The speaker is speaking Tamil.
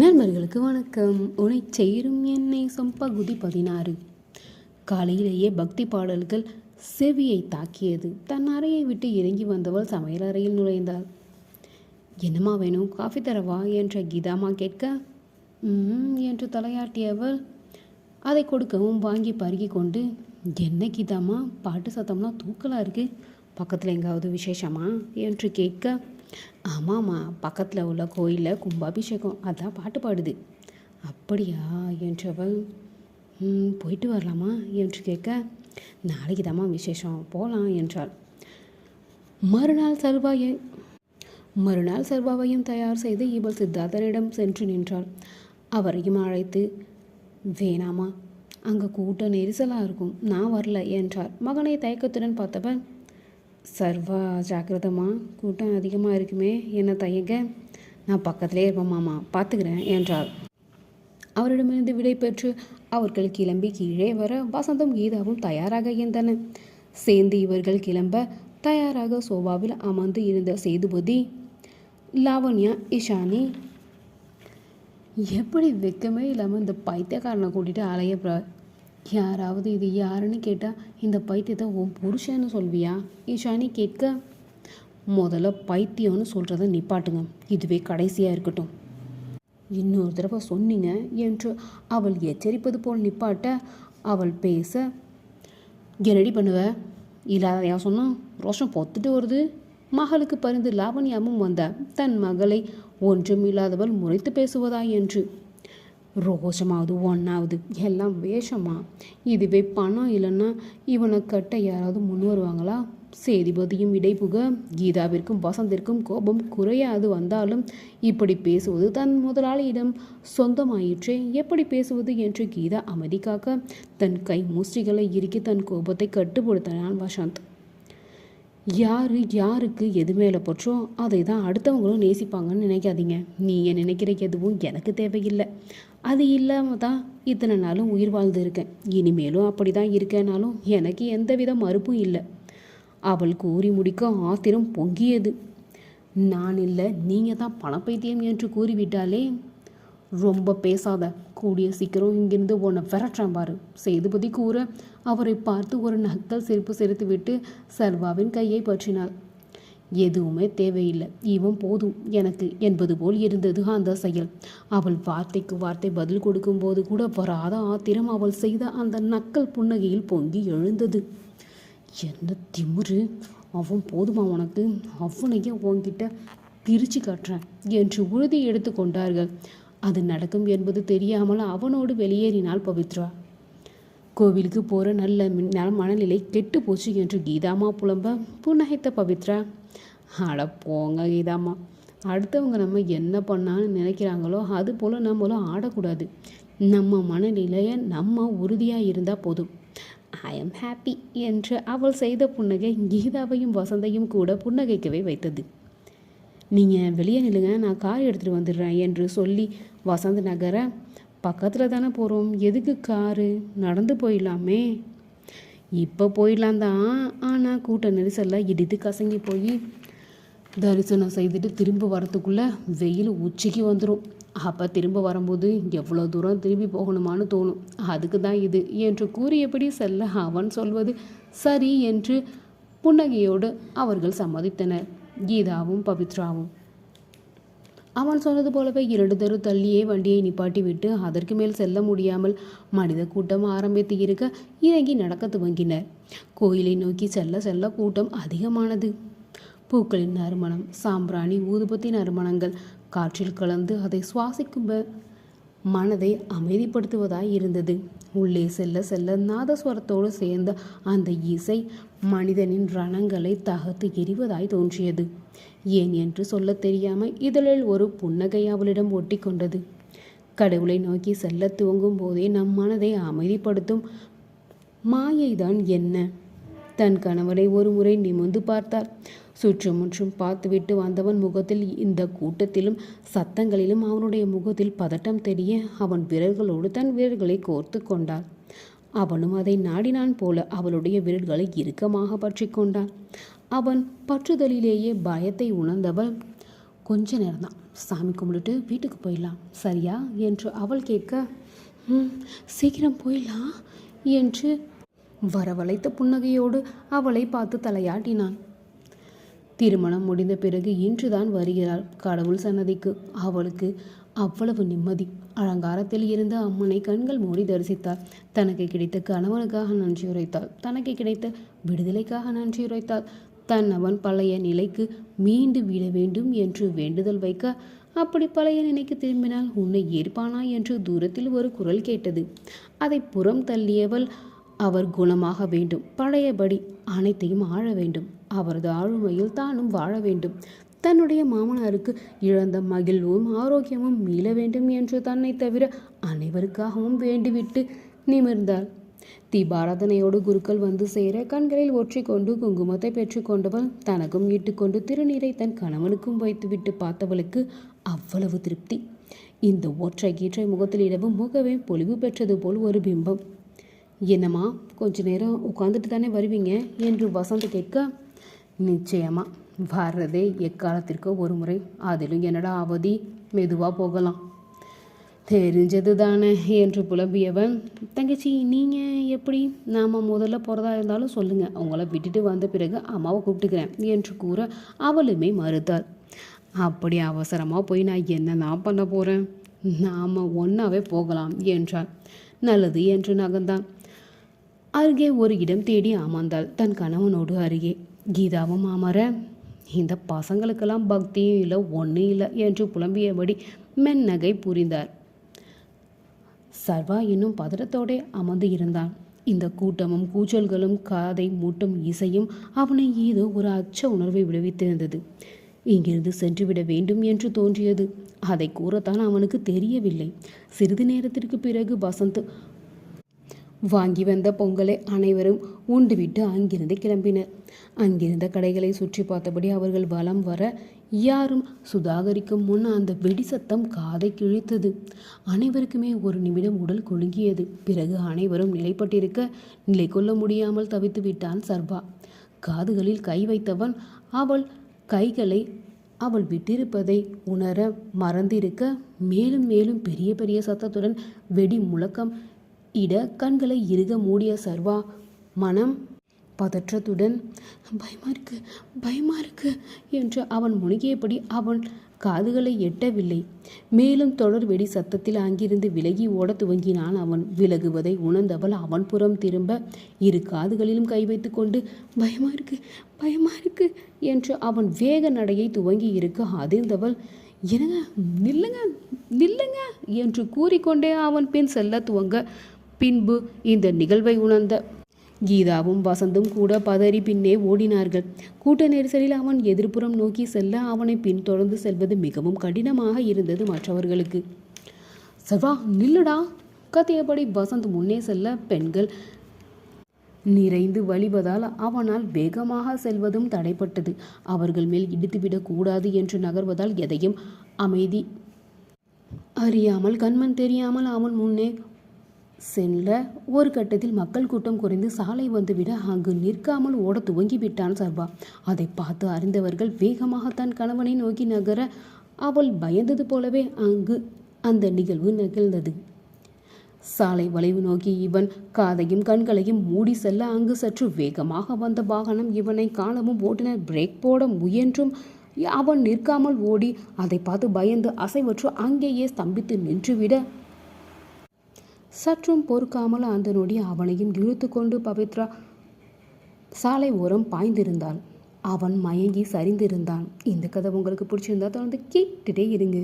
நண்பர்களுக்கு வணக்கம். உனை சேரும் என்னை சொம்பகுதி பதினாறு. காலையிலேயே பக்தி பாடல்கள் செவியை தாக்கியது. தன் அறையை விட்டு இறங்கி வந்தவள் சமையல் அறையில் நுழைந்தாள். என்னம்மா வேணும் காஃபி தரவா? என்ற கீதாமா கேட்க என்று தலையாட்டியவள் அதை கொடுக்கவும் வாங்கி பருகி கொண்டு. என்ன கீதாமா? பாட்டு சத்தம்லாம் தூக்கலாக இருக்குது பக்கத்தில் எங்காவது விசேஷமா? என்று கேட்க ஆமாம்மா பக்கத்தில் உள்ள கோயிலில் கும்பாபிஷேகம். அதான் பாட்டு பாடுது. அப்படியா? என்றவள் "ம், போயிட்டு வரலாமா? என்று கேட்க நாளைக்கு தாம்மா விசேஷம். போகலாம் என்றாள். மறுநாள் சர்வாயை மறுநாள் சர்வாவையும் தயார் செய்து இவள் சித்தார்த்தனிடம் சென்று நின்றாள். அவரையும் அழைத்து வேணாமா அங்கே கூட்ட நெரிசலாக இருக்கும். நான் வரல என்றார் மகனை தயக்கத்துடன் பார்த்தவன் சர்வா ஜாக்கிரதமா? கூட்டம் அதிகமாக இருக்குமே என்ன தயங்க? நான் பக்கத்திலே இருப்பேன் மாமா. பார்த்துக்கிறேன் என்றாள். அவரிடமிருந்து விடை பெற்று அவர்கள் கிளம்பி கீழே வர வசந்தம் கீதாவும் தயாராக இருந்தன சேர்ந்து இவர்கள் கிளம்ப தயாராக சோபாவில் அமர்ந்து இருந்த சேதுபதி லாவண்யா இஷானி எப்படி வெக்கமே இல்லாமல் இந்த பைத்தியக்காரனை கூட்டிகிட்டு அலைய யாராவது இது யாருன்னு கேட்டால் இந்த பைத்தியத்தை உன் புருஷன்னு சொல்வியா? ஈஷானி கேட்க முதல்ல பைத்தியம்னு சொல்கிறத நிப்பாட்டுங்க. இதுவே கடைசியாக இருக்கட்டும். இன்னொரு தடவை சொன்னீங்க என்று அவள் எச்சரிப்பது போல் நிப்பாட்ட அவள் பேச என்னடி பண்ணுவ? இல்லாதையா சொன்னால் ரோஷம் பொத்துட்டு வருது. மகளுக்கு பரிந்து லாவண்யாமும் வந்தார் தன் மகளை ஒன்றும் இல்லாதவள் முறைத்து பேசுவதா? என்று ரோஷமாவது ஒன்றாவது எல்லாம் வேஷமா? இதுவே பணம் இல்லைன்னா இவனை கட்ட யாராவது முன் வருவாங்களா? சேதிபதியும் இடைபுக கீதாவிற்கும் வசந்திற்கும் கோபம் குறையாது வந்தாலும் இப்படி பேசுவது தன் முதலாளியிடம் சொந்தமாயிற்றே? எப்படி பேசுவது என்று கீதா அமைதி காக்க தன் கை முஷ்டிகளை இறுக்கி தன் கோபத்தை கட்டுப்படுத்தினான் வசந்த். யார் யாருக்கு எது மேலே பற்றோ அதை தான் அடுத்தவங்களும் நேசிப்பாங்கன்னு நினைக்காதீங்க. நீங்கள் நினைக்கிற எதுவும் எனக்கு தேவையில்லை. அது இல்லாமல் தான் இத்தனை நாளும் உயிர் வாழ்ந்து இருக்கேன். இனிமேலும் அப்படி தான் இருக்கேனாலும் எனக்கு எந்தவித மறுப்பும் இல்லை. அவள் கூறி முடிக்க ஆத்திரம் பொங்கியது. நான் இல்லை நீங்கள் தான் பணப்பைத்தியம் என்று கூறிவிட்டாலே ரொம்ப பேசாத கூடிய சீக்கிரம் இங்கிருந்து உன்னை விரட்டுறேன் பாரு சேதுபதி கூற அவரை பார்த்து ஒரு நக்கல் சிரிப்பு சிரித்துவிட்டு சர்வாவின் கையை பற்றினாள். எதுவுமே தேவையில்லை இவன் போதும். எனக்கு என்பது போல் இருந்தது அந்த செயல். அவள் வார்த்தைக்கு வார்த்தை பதில் கொடுக்கும்போது கூட வராத ஆத்திரம் அவள் செய்த அந்த நக்கல் புன்னகையில் பொங்கி எழுந்தது. என்ன திமிரு? அவன் போதுமா உனக்கு? அவனையே உன்கிட்ட பிரித்து காட்டுறேன் என்று உறுதி எடுத்து கொண்டார்கள். அது நடக்கும் என்பது தெரியாமல் அவனோடு வெளியேறினாள் பவித்ரா. கோவிலுக்கு போகிற நல்ல மின்- மனநிலை கெட்டு போச்சு என்று கீதாமா புலம்ப புன்னகைத்த பவித்ரா. அட போங்க கீதாமா. அடுத்தவங்க நம்ம என்ன பண்ணான்னு நினைக்கிறாங்களோ அது போல் நம்மளும் ஆடக்கூடாது. நம்ம மனநிலையை நம்ம உறுதியாக இருந்தால் போதும். ஐ எம் ஹாப்பி என்று அவள் செய்த புன்னகை கீதாவையும் வசந்தையும் கூட புன்னகைக்கவே வைத்தது. நீங்கள் வெளியே நில்லுங்க நான் கார் எடுத்துகிட்டு வந்துடுறேன் என்று சொல்லி வசந்த் நகர பக்கத்தில் தானே போகிறோம் எதுக்கு காரு நடந்து போயிடலாமே. இப்போ போயிடலாம் தான். ஆனால் கூட்ட நெரிசலில் இடித்து கசங்கி போய் தரிசனம் செய்துட்டு திரும்ப வரத்துக்குள்ளே வெயில் உச்சிக்கு வந்துடும் அப்போ திரும்ப வரும்போது எவ்வளோ தூரம் திரும்பி போகணுமான்னு தோணும். அதுக்கு தான் இது என்று கூறியபடி செல்ல அவன் சொல்வது சரி என்று புன்னகையோடு அவர்கள் சம்மதித்தனர். கீதாவும் பவித்ராவும். அவன் சொன்னது போலவே இரண்டு தெரு தள்ளியே வண்டியை நிப்பாட்டி விட்டு அதற்கு மேல் செல்ல முடியாமல் மனித கூட்டம் ஆரம்பித்து இருக்க இறங்கி நடக்க துவங்கினர். கோயிலை நோக்கி செல்ல செல்ல கூட்டம் அதிகமானது. பூக்களின் நறுமணம் சாம்பிராணி ஊதுபத்தி நறுமணங்கள் காற்றில் கலந்து அதை சுவாசிக்கும் மனதை அமைதிப்படுத்துவதாய் இருந்தது. உள்ளே செல்ல செல்ல நாதஸ்வரத்தோடு சேர்ந்த அந்த இசை மனிதனின் ரணங்களை தகர்த்து எரிவதாய் தோன்றியது. ஏன் என்று சொல்லத் தெரியாமல் இதழில் ஒரு புன்னகை அவளிடம் ஒட்டி கொண்டது. கடவுளை நோக்கி செல்ல துவங்கும் போதே நம் மனதை அமைதிப்படுத்தும் மாயைதான் என்ன? தன் கணவனை ஒரு முறை நிமிர்ந்து பார்த்தார். சுற்றுமுற்றும் பார்த்துவிட்டு வந்தவன் முகத்தில் இந்த கூட்டத்திலும் சத்தங்களிலும் அவனுடைய முகத்தில் பதட்டம் தெரிய அவன் விரல்களோடு தன் விரல்களை கோர்த்து கொண்டாள். அவனும் அதை நாடினான் போல அவளுடைய விரல்களை இறுக்கமாக பற்றி கொண்டான். அவன் பற்றுதலிலேயே பயத்தை உணர்ந்தவள் கொஞ்ச நேரம்தான் சாமி கும்பிட்டுட்டு வீட்டுக்கு போயிடலாம். சரியா? என்று அவள் கேட்க ம் சீக்கிரம் போயிடலாம் என்று வரவழைத்த புன்னகையோடு அவளை பார்த்து தலையாட்டினான். திருமணம் முடிந்த பிறகு இன்றுதான் வருகிறாள் கடவுள் சன்னதிக்கு. அவளுக்கு அவ்வளவு நிம்மதி. அலங்காரத்தில் இருந்த அம்மனை கண்கள் மூடி தரிசித்தாள். தனக்கு கிடைத்த கணவனுக்காக நன்றி உரைத்தாள். தனக்கு கிடைத்த விடுதலைக்காக நன்றி உரைத்தாள். தன் அவன் பழைய நிலைக்கு மீண்டு விட வேண்டும் என்று வேண்டுதல் வைக்க அப்படி பழைய நிலைக்கு திரும்பினால் உன்னை ஏற்பானா என்று தூரத்தில் ஒரு குரல் கேட்டது. அதை புறம் தள்ளியவள் அவர் குணமாக வேண்டும். பழையபடி அனைத்தையும் ஆழ வேண்டும். அவரது ஆளுமையில் தானும் வாழ வேண்டும். தன்னுடைய மாமனாருக்கு இழந்த மகிழ்வும் ஆரோக்கியமும் மீள வேண்டும் என்று தன்னை தவிர அனைவருக்காகவும் வேண்டிவிட்டு நிமிர்ந்தாள் தீபாராதனையோடு குருக்கள் வந்து சேர கண்களில் ஒற்றிக்கொண்டு குங்குமத்தை பெற்றுக்கொண்டவள் தனக்கும் இட்டுக்கொண்டு திருநீரை தன் கணவனுக்கும் வைத்துவிட்டு பார்த்தவளுக்கு அவ்வளவு திருப்தி. இந்த ஒற்றை கீற்றை முகத்தில் இடவும் முகமே பொலிவு பெற்றது போல் ஒரு பிம்பம். என்னம்மா கொஞ்ச நேரம் உட்காந்துட்டு தானே வருவீங்க? என்று வசந்த் கேட்க நிச்சயமாக வர்றதே எக்காலத்திற்கு ஒரு முறை அதிலும் என்னடா அவதி? மெதுவாக போகலாம். தெரிஞ்சது தானே என்று புலம்பியவன் தங்கச்சி நீங்கள் எப்படி? நாம் முதல்ல போகிறதா இருந்தாலும் சொல்லுங்கள் அவங்கள விட்டுட்டு வந்த பிறகு அம்மாவை கூப்பிட்டுக்கிறேன் என்று கூற அவளுமே மறுத்தாள். அப்படி அவசரமாக போய் நான் என்னதான் பண்ண போகிறேன் நாம் ஒன்றாவே போகலாம் என்றாள். நல்லது என்று நகர்ந்தான். அருகே ஒரு இடம் தேடி அமர்ந்தாள் தன் கணவனோடு அருகே. கீதாவும் அமர இந்த பசங்களுக்கெல்லாம் பக்தியும் இல்லை ஒன்றும் இல்லை என்று புலம்பியபடி மென்னகை புரிந்தார். சர்வா இன்னும் பதறத்தோடே அமர்ந்து இருந்தான். இந்த கூட்டமும் கூச்சல்களும் காதை மூட்டும் இசையும் அவனை ஏதோ ஒரு அச்ச உணர்வை விடுவித்திருந்தது. இங்கிருந்து சென்றுவிட வேண்டும் என்று தோன்றியது. அதை கூறத்தான் அவனுக்கு தெரியவில்லை. சிறிது நேரத்திற்கு பிறகு வசந்த் வாங்கி வந்த பொங்கலை அனைவரும் உண்டுவிட்டு அங்கிருந்து கிளம்பினர். அங்கிருந்த கடைகளை சுற்றி பார்த்தபடி அவர்கள் வலம் வர யாரும் சுதாகரிக்கும் முன் அந்த வெடி சத்தம் காதை கிழித்தது. அனைவருக்குமே ஒரு நிமிடம் உடல் குலுங்கியது. பிறகு அனைவரும் நிலைப்பட்டிருக்க நிலை கொள்ள முடியாமல் தவித்து விட்டான் சர்வா. காதுகளில் கை வைத்தவன் அவள் கைகளை அவள் விட்டிருப்பதை உணர மறந்திருக்க மேலும் மேலும் பெரிய பெரிய சத்தத்துடன் வெடி முழக்கம் இட கண்களை இறுக மூடிய சர்வா மனம் பதற்றத்துடன் பயமா இருக்கு பயமா இருக்கு என்று அவன் முழுகியபடி அவன் காதுகளை எட்டவில்லை. மேலும் தொடர் வெடி சத்தத்தில் அங்கிருந்து விலகி ஓட துவங்கினான் அவன். விலகுவதை உணர்ந்தவள் அவன் புறம் திரும்ப இரு காதுகளிலும் கை வைத்து கொண்டு பயமா இருக்கு பயமா இருக்கு என்று அவன் வேக நடையை துவங்கி இருக்க அதிர்ந்தவள் என்னங்க நில்லுங்க நில்லுங்க என்று கூறிக்கொண்டே அவன் பின் செல்ல துவங்க பின்பு இந்த நிகழ்வை உணர்ந்த கீதாவும் வசந்தும் கூட பதறி பின்னே ஓடினார்கள். கூட்ட நெரிசலில் அவன் எதிர்ப்புறம் நோக்கி செல்ல அவனை பின்தொடர்ந்து செல்வது மிகவும் கடினமாக இருந்தது மற்றவர்களுக்கு. செவ்வா நில்லுடா. கத்தியபடி வசந்த் முன்னே செல்ல பெண்கள் நிறைந்து வழிவதால் அவனால் வேகமாக செல்வதும் தடைப்பட்டது. அவர்கள் மேல் இடித்துவிடக்கூடாது என்று நகர்வதால் எதையும் அமைதி அறியாமல் கண்மன் தெரியாமல் அவன் முன்னே செல்ல ஒரு கட்டத்தில் மக்கள் கூட்டம் குறைந்து சாலை வந்துவிட அங்கு நிற்காமல் ஓட துவங்கி விட்டான் சர்வா. அதை பார்த்து அறிந்தவர்கள் வேகமாக தன் கணவனை நோக்கி நகர அவள் பயந்தது போலவே அங்கு அந்த நிகழ்வு நிகழ்ந்தது. சாலை வளைவு நோக்கி இவன் காதையும் கண்களையும் மூடி செல்ல அங்கு சற்று வேகமாக வந்த வாகனம் இவனை காணவும் ஓட்டுநர் பிரேக் போட முயன்றும் அவன் நிற்காமல் ஓடி அதை பார்த்து பயந்து அசைவற்று அங்கேயே ஸ்தம்பித்து நின்றுவிட சற்றும் பொறுக்காமல் அந்த நொடி அவனையும் இழுத்து கொண்டு பவித்ரா சாலை ஓரம் பாய்ந்திருந்தாள். அவன் மயங்கி சரிந்திருந்தான். இந்த கதை உங்களுக்கு பிடிச்சிருந்தா தொடர்ந்து கேட்டுட்டே இருங்க.